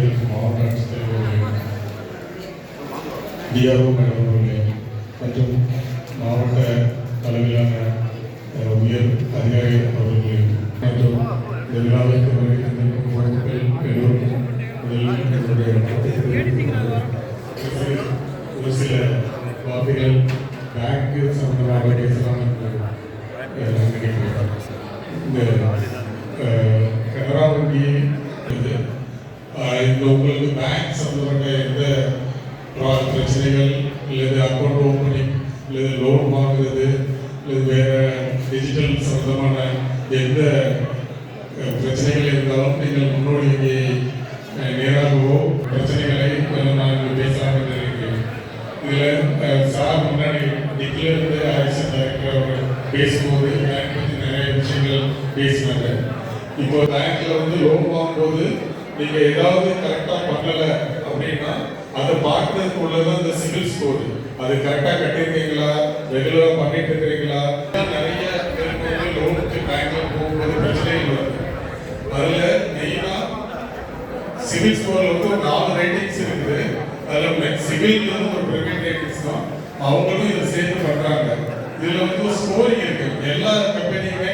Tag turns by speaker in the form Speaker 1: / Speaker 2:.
Speaker 1: കുട്ടികൾക്കും അവരുടെ അക്ഷരങ്ങളിലെയും ഡി ആർ ഒ മേഖലകളിലെയും മറ്റും അവരുടെ നിലവിലാണ് ഉയർ അധികാരി അവരുടെയും മറ്റും എല്ലാവർക്കും വാർത്തകൾ ബാങ്ക് സംബന്ധമായ കേസുകളാണ് அஹ், உங்களுக்கு பேங்க் சம்மந்தப்பட்ட எந்த பிரச்சனைகள் அல்லது அக்கௌண்ட் ஓப்பனிங் இல்லை லோன் வாங்குறது இல்லை வேற டிஜிட்டல் சம்மந்தமான எந்த பிரச்சனைகள் இருந்தாலும் நீங்கள் முன்னோடி நேராகவோ பிரச்சனைகளை அஹ், நான் பேசலாம் என்று இதில் சார் முன்னாடி டிக்ல இருந்து ஆக்ஷன் டைரக்டர் பேசும்போது பேங்க் பற்றி நிறைய விஷயங்கள் பேசினாங்க. இப்போ பேங்க்ல வந்து லோன் வாங்கும்போது நீங்க ஏதாவது கரெக்டா பண்ணல அப்படின்னா அதை பார்க்கறதுக்கு உள்ளதான் இந்த சிவில் ஸ்கோர் அது கரெக்டா கட்டிருக்கீங்களா? ரெகுலரா பண்ணிட்டு இருக்கிறீங்களா? நிறைய பேருக்கு வந்து லோனுக்கு பேங்க்ல போகும்போது பிரச்சனைகள் வருது அதுல மெயினா சிவில் ஸ்கோர்ல வந்து ஒரு நாலு ரேட்டிங்ஸ் இருக்குது. அதுல சிவில் வந்து ஒரு பிரைவேட் ரேட்டிங்ஸ் தான். அவங்களும் இதை சேர்த்து பண்றாங்க. இதுல வந்து ஒரு ஸ்கோரிங் இருக்கு. எல்லா கம்பெனியுமே